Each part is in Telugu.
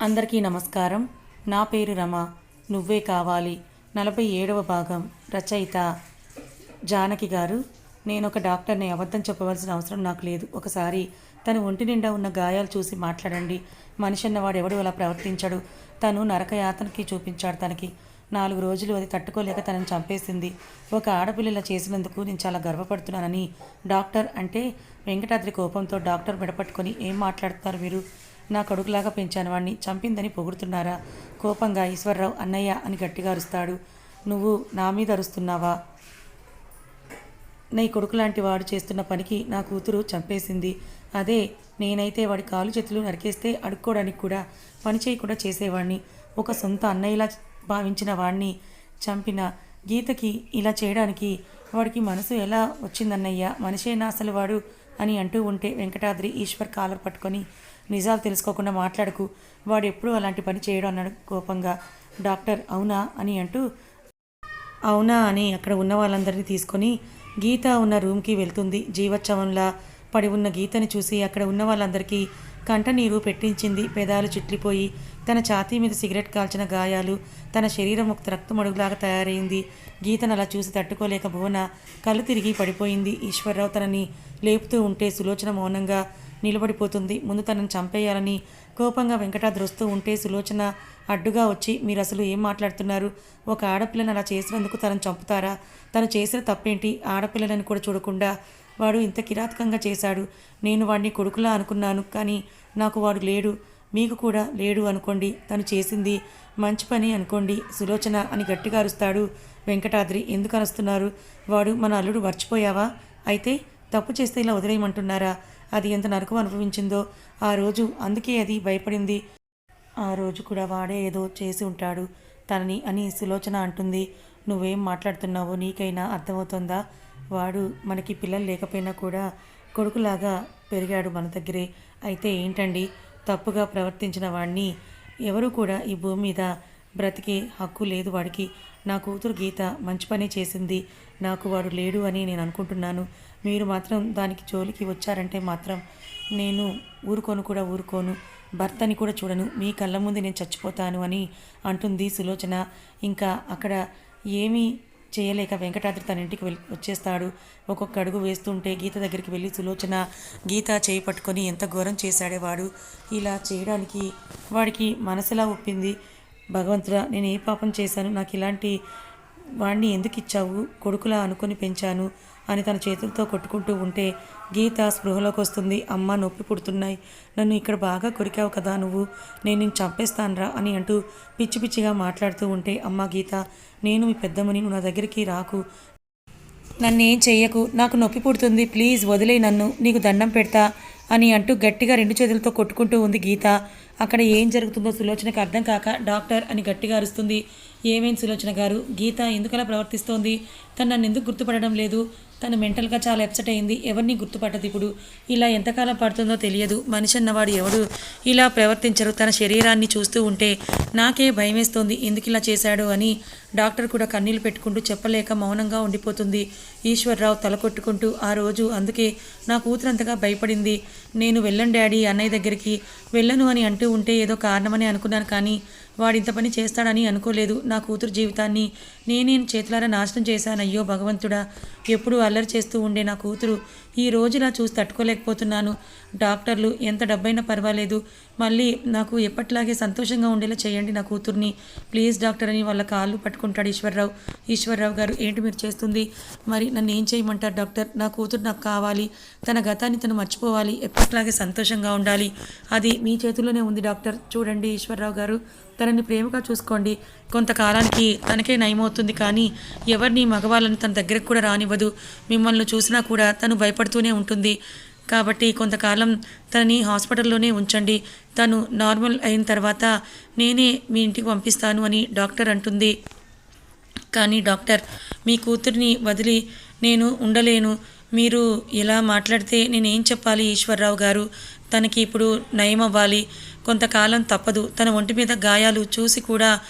అందరికీ నమస్కారం. నా పేరు రమ. నువ్వే కావాలి. నలభై ఏడవ భాగం. రచయిత జానకి గారు నేను ఒక డాక్టర్ని అబద్ధం చెప్పవలసిన అవసరం నాకు లేదు. ఒకసారి తను ఒంటి నిండా ఉన్న గాయాలు చూసి మాట్లాడండి. మనిషి అన్నవాడు ఎవడు అలా ప్రవర్తించడు. తను నరకయాతనకి చూపించాడు తనకి. నాలుగు రోజులు అది తట్టుకోలేక తనని చంపేసింది. ఒక ఆడపిల్లలా చేసినందుకు నేను చాలా గర్వపడుతున్నానని డాక్టర్ అంటే వెంకటాద్రి కోపంతో డాక్టర్ విడపట్టుకొని ఏం మాట్లాడుతున్నారు మీరు నా కొడుకులాగా పెంచాను. వాణ్ణి చంపిందని పొగుడుతున్నారా? కోపంగా ఈశ్వరరావు అన్నయ్య అని గట్టిగా అరుస్తాడు. నువ్వు నా మీద అరుస్తున్నావా? నీ కొడుకు లాంటి వాడు చేస్తున్న పనికి నా కూతురు చంపేసింది. అదే నేనైతే వాడి కాలు చేతులు నరికేస్తే అడుక్కోవడానికి కూడా పని చేయకుండా చేసేవాడిని ఒక సొంత అన్నయ్యలా భావించిన వాడిని చంపిన గీతకి ఇలా చేయడానికి వాడికి మనసు ఎలా వచ్చిందన్నయ్య? మనిషేనా అసలు వాడు అని అంటూ ఉంటే వెంకటాద్రి ఈశ్వర్ కాలర్ పట్టుకొని నిజాలు తెలుసుకోకుండా మాట్లాడకు. వాడు ఎప్పుడూ అలాంటి పని చేయడం అన్నాడు కోపంగా. డాక్టర్ అవునా అని అంటూ అవునా అని అక్కడ ఉన్న వాళ్ళందరినీ తీసుకొని గీత ఉన్న రూమ్కి వెళ్తుంది. జీవోత్సవంలా పడి ఉన్న గీతని చూసి అక్కడ ఉన్న వాళ్ళందరికీ కంట నీరు పెట్టించింది. పెదాలు చిట్లిపోయి తన ఛాతీ మీద సిగరెట్ కాల్చిన గాయాలు తన శరీరం ఒక రక్తమడుగులాగా తయారైంది. గీతను అలా చూసి తట్టుకోలేక భువన కళ్ళు తిరిగి పడిపోయింది. ఈశ్వరరావు తనని లేపుతూ ఉంటే సులోచన మౌనంగా నిలబడిపోతుంది. ముందు తనని చంపేయాలని కోపంగా వెంకటాద్రి వస్తూ ఉంటే సులోచన అడ్డుగా వచ్చి మీరు అసలు ఏం మాట్లాడుతున్నారు? ఒక ఆడపిల్లని అలా చేసినందుకు తనను చంపుతారా? తను చేసిన తప్పేంటి? ఆడపిల్లలని కూడా చూడకుండా వాడు ఇంత కిరాతకంగా చేశాడు. నేను వాడిని కొడుకులా అనుకున్నాను కానీ నాకు వాడు లేడు. మీకు కూడా లేడు అనుకోండి. తను చేసింది మంచి పని అనుకోండి. సులోచన అని గట్టిగా అరుస్తాడు వెంకటాద్రి. ఎందుకు అరుస్తున్నారు? వాడు మన అల్లుడు మర్చిపోయావా? అయితే తప్పు చేస్తే ఇలా వదిలేయమంటున్నారా? అది ఎంత నరకం అనుభవించిందో ఆ రోజు అందుకే అది భయపడింది. ఆ రోజు కూడా వాడే ఏదో చేసి ఉంటాడు. తనని అని సులోచన అంటుంది. నువ్వేం మాట్లాడుతున్నావో నీకైనా అర్థమవుతుందా? వాడు మనకి పిల్లలు లేకపోయినా కూడా కొడుకులాగా పెరిగాడు మన దగ్గరే. అయితే ఏంటండి? తప్పుగా ప్రవర్తించిన వాడిని ఎవరు కూడా ఈ భూమి మీద బ్రతికే హక్కు లేదు వాడికి. నా కూతురు గీత మంచి పని చేసింది. నాకు వాడు లేడు అని నేను అనుకుంటున్నాను. మీరు మాత్రం దానికి జోలికి వచ్చారంటే మాత్రం నేను ఊరుకోను కూడా ఊరుకోను. భర్తని కూడా చూడను. మీ కళ్ళ ముందు నేను చచ్చిపోతాను అని అంటుంది సులోచన. ఇంకా అక్కడ ఏమీ చేయలేక వెంకటాద్రి తన ఇంటికి వెళ్ళి వచ్చేస్తాడు. ఒక్కొక్క అడుగు వేస్తుంటే గీత దగ్గరికి వెళ్ళి సులోచన గీత చేయి పట్టుకొని ఎంత ఘోరం చేశాడే వాడు. ఇలా చేయడానికి వాడికి మనసులా ఒప్పింది. భగవంతుడా నేను ఏ పాపం చేశాను? నాకు ఇలాంటి వాణ్ణి ఎందుకు ఇచ్చావు? కొడుకులా అనుకొని పెంచాను అని తన చేతులతో కొట్టుకుంటూ ఉంటే గీత స్పృహలోకి వస్తుంది అమ్మ నొప్పి పుడుతున్నాయి. నన్ను ఇక్కడ బాగా కొరికావు కదా నువ్వు. నేను నేను చంపేస్తానురా అని అంటూ పిచ్చి పిచ్చిగా మాట్లాడుతూ ఉంటే అమ్మ గీత నేను మీ పెద్దమ్మని నా దగ్గరికి రాకు. నన్ను ఏం చెయ్యకు? నాకు నొప్పి పుడుతుంది. ప్లీజ్ వదిలే నన్ను. నీకు దండం పెడతా అని అంటూ గట్టిగా రెండు చేతులతో కొట్టుకుంటూ ఉంది గీత. అక్కడ ఏం జరుగుతుందో సులోచనకు అర్థం కాక డాక్టర్ అని గట్టిగా అరుస్తుంది. ఏమైంది సులోచన గారు? గీత ఎందుకలా ప్రవర్తిస్తోంది? తను నన్ను ఎందుకు గుర్తుపడడం లేదు? తను మెంటల్గా చాలా ఎప్సెట్ అయింది. ఎవరిని గుర్తుపట్టదు ఇప్పుడు? ఇలా ఎంతకాలం పడుతుందో తెలియదు. మనిషి అన్నవాడు ఎవడు? ఇలా ప్రవర్తించరు. తన శరీరాన్ని చూస్తూ ఉంటే నాకే భయమేస్తోంది. ఎందుకు ఇలా చేశాడు అని డాక్టర్ కూడా కన్నీళ్ళు పెట్టుకుంటూ చెప్పలేక మౌనంగా ఉండిపోతుంది. ఈశ్వర్రావు తల కొట్టుకుంటూ ఆ రోజు అందుకే నా కూతురంతగా భయపడింది. నేను వెళ్ళను డాడీ అన్నయ్య దగ్గరికి వెళ్ళను అని అంటూ ఉంటే ఏదో కారణమని అనుకున్నాను కానీ వాడింత పని చేస్తాడని అనుకోలేదు. నా కూతురు జీవితాన్ని నేనే చేతులారా నాశనం చేశాను. అయ్యో భగవంతుడా ఎప్పుడు అల్లరి చేస్తూ ఉండే నా కూతురు ఈ రోజులా చూసి తట్టుకోలేకపోతున్నాను. డాక్టర్లు ఎంత డబ్బైనా పర్వాలేదు. మళ్ళీ నాకు ఎప్పట్లాగే సంతోషంగా ఉండేలా చేయండి నా కూతుర్ని. ప్లీజ్ డాక్టర్ అని వాళ్ళ కాళ్ళు పట్టుకుంటాడు ఈశ్వర్రావు. ఈశ్వర్రావు గారు ఏంటి మీరు చేస్తుంది? మరి నన్ను ఏం చేయమంటారు డాక్టర్? నా కూతురు నాకు కావాలి. తన గతాన్ని తను మర్చిపోవాలి. ఎప్పట్లాగే సంతోషంగా ఉండాలి. అది మీ చేతుల్లోనే ఉంది డాక్టర్. చూడండి ఈశ్వర్రావు గారు తనని ప్రేమగా చూసుకోండి. కొంతకాలానికి తనకే నయమవుతుంది. కానీ ఎవరిని మగవాళ్ళని తన దగ్గరకు కూడా రానివ్వదు. మిమ్మల్ని చూసినా కూడా తను భయపడుతూనే ఉంటుంది. కాబట్టి కొంతకాలం తనని హాస్పిటల్లోనే ఉంచండి. తను నార్మల్ అయిన తర్వాత నేనే మీ ఇంటికి పంపిస్తాను అని డాక్టర్ అంటుంది. కానీ డాక్టర్ మీ కూతుర్ని వదిలి నేను ఉండలేను. మీరు ఇలా మాట్లాడితే నేనేం చెప్పాలి ఈశ్వరరావు గారు? తనకి ఇప్పుడు నయం అవ్వాలి కొంతకాలం తప్పదు. తన ఒంటి మీద గాయాలు చూసి కూడా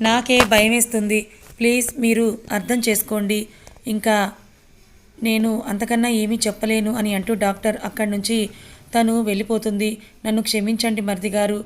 నాకే భయమేస్తుంది. ప్లీజ్ మీరు అర్థం చేసుకోండి. ఇంకా నేను అంతకన్నా ఏమీ చెప్పలేను అని అంటూ డాక్టర్ అక్కడి నుంచి తను వెళ్ళిపోతుంది. నన్ను క్షమించండి మరిది గారు.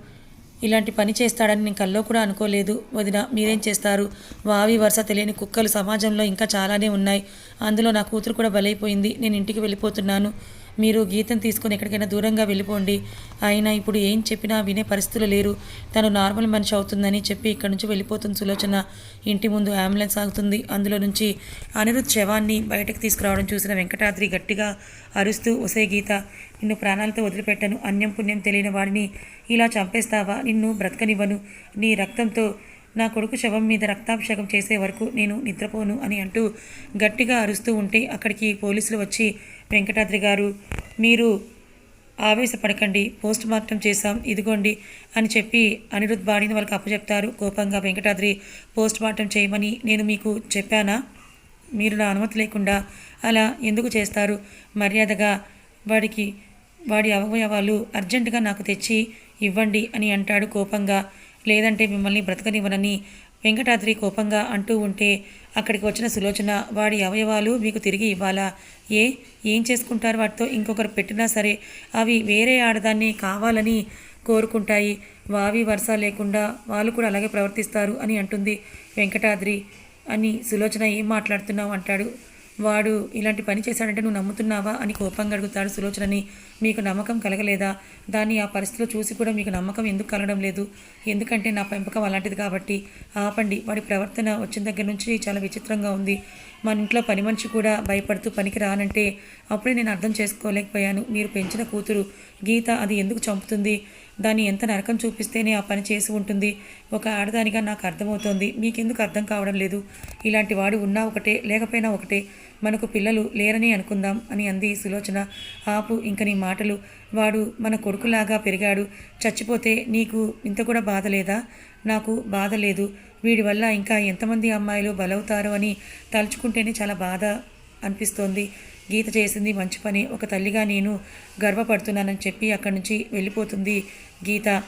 ఇలాంటి పని చేస్తాడని నేను కల్లో కూడా అనుకోలేదు. వదిన మీరేం చేస్తారు? వావి వరుస తెలియని కుక్కలు సమాజంలో ఇంకా చాలానే ఉన్నాయి. అందులో నా కూతురు కూడా బలైపోయింది. నేను ఇంటికి వెళ్ళిపోతున్నాను. మీరు గీతం తీసుకొని ఎక్కడికైనా దూరంగా వెళ్ళిపోండి. అయినా ఇప్పుడు ఏం చెప్పినా వినే పరిస్థితులు లేరు. తను నార్మల్ మనిషి అవుతుందని చెప్పి ఇక్కడి నుంచి వెళ్ళిపోతుంది సులోచన. ఇంటి ముందు అంబులెన్స్ ఆగుతుంది. అందులో నుంచి అనిరుద్ శవాన్ని బయటకు తీసుకురావడం చూసిన వెంకటాద్రి గట్టిగా అరుస్తూ ఒసే గీత నిన్ను ప్రాణాలతో వదిలిపెట్టను. అన్యం పుణ్యం తెలియని వాడిని ఇలా చంపేస్తావా? నిన్ను బ్రతకనివ్వను. నీ రక్తంతో నా కొడుకు శవం మీద రక్తాభిషేకం చేసే వరకు నేను నిద్రపోను అని అంటూ గట్టిగా అరుస్తూ ఉంటే అక్కడికి పోలీసులు వచ్చి వెంకటాద్రి గారు మీరు ఆవేశపడకండి పోస్ట్ మార్టం చేశాం ఇదిగోండి అని చెప్పి అనిరుద్ బాడీని వాళ్ళకి అప్పచెప్తారు. కోపంగా వెంకటాద్రి పోస్ట్ మార్టం చేయమని నేను మీకు చెప్పానా? మీరు నా అనుమతి లేకుండా అలా ఎందుకు చేస్తారు? మర్యాదగా వాడికి వాడి అవయవాలు అర్జెంటుగా నాకు తెచ్చి ఇవ్వండి అని అంటాడు కోపంగా. లేదంటే మిమ్మల్ని బ్రతకనివ్వనని వెంకటాద్రి కోపంగా అంటూ ఉంటే అక్కడికి వచ్చిన సులోచన వాడి అవయవాలు మీకు తిరిగి ఇవ్వాలా? ఏ? ఏం చేసుకుంటారు? వాటితో ఇంకొకరు పెట్టినా సరే అవి వేరే ఆడదాన్ని కావాలని కోరుకుంటాయి. వావి వరుస లేకుండా వాళ్ళు కూడా అలాగే ప్రవర్తిస్తారు అని అంటుంది వెంకటాద్రి. అని సులోచన ఏం మాట్లాడుతున్నావు? అంటాడు వాడు ఇలాంటి పని చేశాడంటే నువ్వు నమ్ముతున్నావా అని కోపంగా అడుగుతాడు సులోచనని. మీకు నమ్మకం కలగలేదా? దాన్ని ఆ పరిస్థితిలో చూసి కూడా మీకు నమ్మకం ఎందుకు కలగడం లేదు? ఎందుకంటే నా పెంపకం అలాంటిది కాబట్టి. ఆపండి. వాడి ప్రవర్తన వచ్చిన దగ్గర నుంచి చాలా విచిత్రంగా ఉంది. మన ఇంట్లో పని మనిషి కూడా భయపడుతూ పనికి రానంటే అప్పుడే నేను అర్థం చేసుకోలేకపోయాను. మీరు పెంచిన కూతురు. గీత అది ఎందుకు చంపుతుంది? దాన్ని ఎంత నరకం చూపిస్తేనే ఆ పని చేసి ఉంటుంది. ఒక ఆడదానిగా నాకు అర్థమవుతోంది. మీకెందుకు అర్థం కావడం లేదు? ఇలాంటి వాడు ఉన్నా ఒకటే లేకపోయినా ఒకటే. మనకు పిల్లలు లేరని అనుకుందాం అని అంది సులోచన. ఆపు ఇంక నీ మాటలు. వాడు మన కొడుకులాగా పెరిగాడు. చచ్చిపోతే నీకు ఇంత కూడా బాధ లేదా? నాకు బాధ లేదు. వీడి వల్ల ఇంకా ఎంతమంది అమ్మాయిలు బలవుతారో అని తలుచుకుంటేనే చాలా బాధ అనిపిస్తోంది. గీత చేసింది మంచి పని. ఒక తల్లిగా నేను గర్వపడుతున్నానని చెప్పి అక్కడి నుంచి వెళ్ళిపోతుంది గీత.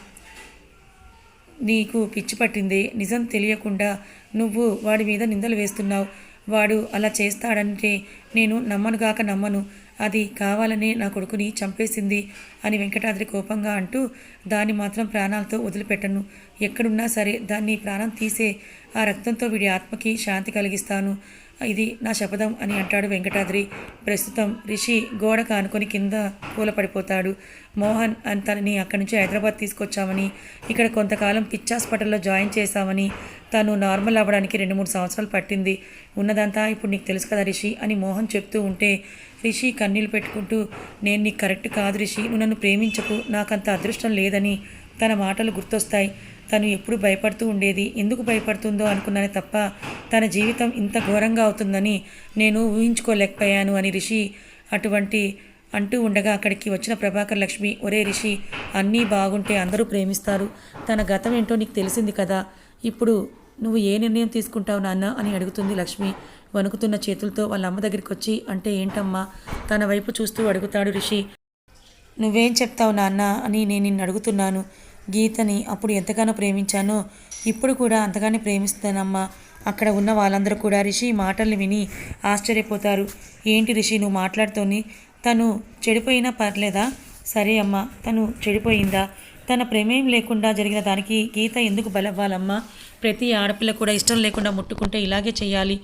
నీకు పిచ్చి పట్టింది. నిజం తెలియకుండా నువ్వు వాడి మీద నిందలు వేస్తున్నావు. వాడు అలా చేస్తాడంటే నేను నమ్మనుగాక నమ్మను. అది కావాలనే నా కొడుకుని చంపేసింది అని వెంకటాద్రి కోపంగా అంటూ దాన్ని మాత్రం ప్రాణాలతో వదిలిపెట్టను. ఎక్కడున్నా సరే దాన్ని ప్రాణం తీసే ఆ రక్తంతో వీడి ఆత్మకి శాంతి కలిగిస్తాను. ఇది నా శపథం అని అంటాడు వెంకటాద్రి. ప్రస్తుతం రిషి గోడ కానుకొని కింద కూలపడిపోతాడు మోహన్ అని తనని అక్కడి నుంచి హైదరాబాద్ తీసుకొచ్చామని ఇక్కడ కొంతకాలం పిచ్ హాస్పిటల్లో జాయిన్ చేశామని తను నార్మల్ అవ్వడానికి రెండు మూడు సంవత్సరాలు పట్టింది. ఉన్నదంతా ఇప్పుడు నీకు తెలుసు కదా రిషి అని మోహన్ చెప్తూ ఉంటే రిషి కన్నీళ్ళు పెట్టుకుంటూ నేను నీకు కరెక్ట్ కాదు రిషి నువ్వు నన్ను ప్రేమించకు నాకంత అదృష్టం లేదని తన మాటలు గుర్తొస్తాయి. తను ఎప్పుడు భయపడుతూ ఉండేది. ఎందుకు భయపడుతుందో అనుకున్నానే తప్ప తన జీవితం ఇంత ఘోరంగా అవుతుందని నేను ఊహించుకోలేకపోయాను అని రిషి అటువంటి అంటూ ఉండగా అక్కడికి వచ్చిన ప్రభాకర్ లక్ష్మి ఒరే రిషి అన్నీ బాగుంటే అందరూ ప్రేమిస్తారు. తన గతం ఏంటో నీకు తెలిసింది కదా. ఇప్పుడు నువ్వు ఏ నిర్ణయం తీసుకుంటావు నాన్న? అని అడుగుతుంది లక్ష్మి. వణుకుతున్న చేతులతో వాళ్ళ అమ్మ దగ్గరికి వచ్చి అంటే ఏంటమ్మా? తన వైపు చూస్తూ అడుగుతాడు రిషి. నువ్వేం చెప్తావు నాన్న? అని నేను నిన్ను అడుగుతున్నాను. గీతని అప్పుడు ఎంతగానో ప్రేమించానో ఇప్పుడు కూడా అంతగానే ప్రేమిస్తానమ్మా. అక్కడ ఉన్న వాళ్ళందరూ కూడా రిషి మాటల్ని విని ఆశ్చర్యపోతారు. ఏంటి రిషి నువ్వు మాట్లాడుతోని తను చెడిపోయినా పర్లేదా? సరే అమ్మా తను చెడిపోయిందా? తన ప్రమేయం లేకుండా జరిగిన దానికి గీత ఎందుకు బలవ్వాలమ్మా? ప్రతి ఆడపిల్ల కూడా ఇష్టం లేకుండా ముట్టుకుంటే ఇలాగే చేయాలి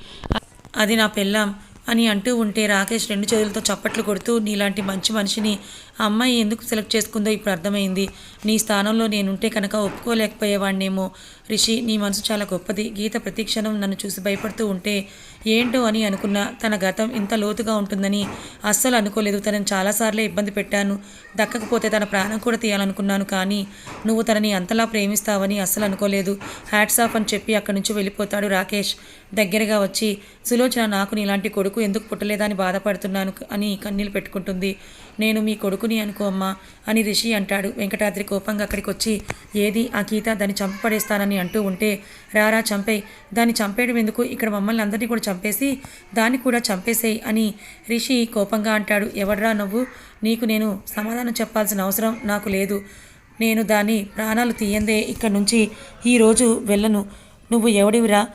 అది నా పెళ్ళాం. అని అంటూ ఉంటే రాకేష్ రెండు చేతులతో చప్పట్లు కొడుతూ నీలాంటి మంచి మనిషిని అమ్మాయి ఎందుకు సెలెక్ట్ చేసుకుందో ఇప్పుడు అర్థమైంది. నీ స్థానంలో నేనుంటే కనుక ఒప్పుకోలేకపోయేవాడినేమో రిషి నీ మనసు చాలా గొప్పది. గీత ప్రతిక్షణం నన్ను చూసి భయపడుతూ ఉంటే ఏంటో అని అనుకున్నా. తన గతం ఇంత లోతుగా ఉంటుందని అస్సలు అనుకోలేదు. తనని చాలాసార్లే ఇబ్బంది పెట్టాను. దక్కకపోతే తన ప్రాణం కూడా తీయాలనుకున్నాను కానీ నువ్వు తనని అంతలా ప్రేమిస్తావని అస్సలు అనుకోలేదు. హ్యాట్స్ ఆఫ్ అని చెప్పి అక్కడి నుంచి వెళ్ళిపోతాడు రాకేష్. దగ్గరగా వచ్చి సులోచన నాకు నీలాంటి కొడుకు ఎందుకు పుట్టలేదని బాధపడుతున్నాను? అని కన్నీళ్ళు పెట్టుకుంటుంది. నేను మీ కొడుకుని అనుకో అమ్మా అని రిషి అంటాడు. వెంకటాద్రి కోపంగా అక్కడికి వచ్చి ఏది? ఆ గీత దాన్ని చంపపడేస్తానని అంటూ ఉంటే రారా చంపే దాన్ని చంపేయడం ఎందుకు? ఇక్కడ మమ్మల్ని అందరినీ కూడా చంపేసి దాన్ని కూడా చంపేసేయి అని రిషి కోపంగా అంటాడు. ఎవడ్రా నువ్వు? నీకు నేను సమాధానం చెప్పాల్సిన అవసరం నాకు లేదు. నేను దాని ప్రాణాలు తీయందే. ఇక్కడ నుంచి ఈరోజు వెళ్ళను. నువ్వు ఎవడివిరా?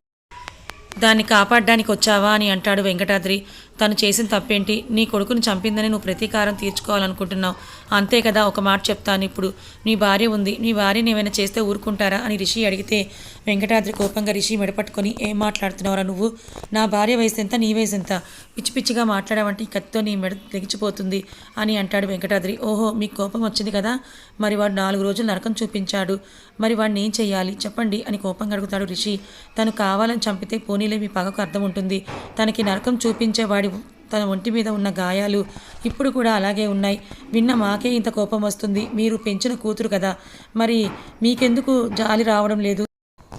దాన్ని కాపాడడానికి వచ్చావా అని అంటాడు వెంకటాద్రి. తను చేసిన తప్పేంటి? నీ కొడుకుని చంపిందని నువ్వు ప్రతీకారం తీర్చుకోవాలనుకుంటున్నావు. అంతే కదా ఒక మాట చెప్తాను ఇప్పుడు. నీ భార్య ఉంది నీ భార్యని ఏమైనా చేస్తే ఊరుకుంటారా? అని రిషి అడిగితే వెంకటాద్రి కోపంగా రిషి మెడపట్టుకొని ఏం మాట్లాడుతున్నావురా నువ్వు? నా భార్య వయసు ఎంత నీ వయసు ఎంత? పిచ్చి పిచ్చిగా మాట్లాడావంటే ఈ కత్తితో నీ మెడ తెగిచిపోతుంది అని అంటాడు వెంకటాద్రి. ఓహో మీకు కోపం వచ్చింది కదా? మరి వాడు నాలుగు రోజులు నరకం చూపించాడు. మరి వాడిని ఏం చేయాలి చెప్పండి అని కోపంగా అడుగుతాడు రిషి. తను కావాలని చంపితే పోనీలే మీ పగకు అర్థం ఉంటుంది. తనకి నరకం చూపించేవాడి తన ఒంటి మీద ఉన్న గాయాలు ఇప్పుడు కూడా అలాగే ఉన్నాయి. విన్న మాకే ఇంత కోపం వస్తుంది. మీరు పెంచిన కూతురు కదా. మరి మీకెందుకు జాలి రావడం లేదు?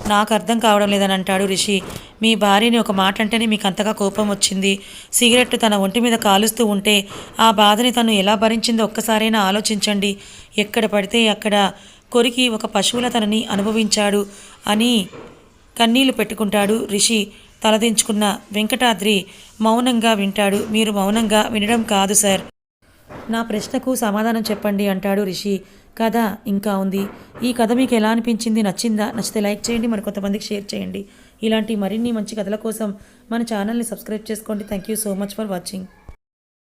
నాకు అర్థం కావడం లేదని అంటాడు రిషి. మీ భార్యని ఒక మాట అంటేనే మీకు అంతగా కోపం వచ్చింది. సిగరెట్ తన ఒంటి మీద కాలుస్తూ ఉంటే ఆ బాధని తను ఎలా భరించిందో ఒక్కసారైనా ఆలోచించండి. ఎక్కడ పడితే అక్కడ కొరికి ఒక పశువుల తనని అనుభవించాడు అని కన్నీళ్ళు పెట్టుకుంటాడు రిషి. తలదించుకున్న వెంకటాద్రి మౌనంగా వింటాడు. మీరు మౌనంగా వినడం కాదు సార్. నా ప్రశ్నకు సమాధానం చెప్పండి అంటాడు రిషి. కథ ఇంకా ఉంది. ఈ కథ మీకు ఎలా అనిపించింది? నచ్చిందా? నచ్చితే లైక్ చేయండి. మరి కొంతమందికి షేర్ చేయండి. ఇలాంటి మరిన్ని మంచి కథల కోసం మన ఛానల్ని సబ్స్క్రైబ్ చేసుకోండి. Thank you so much for watching.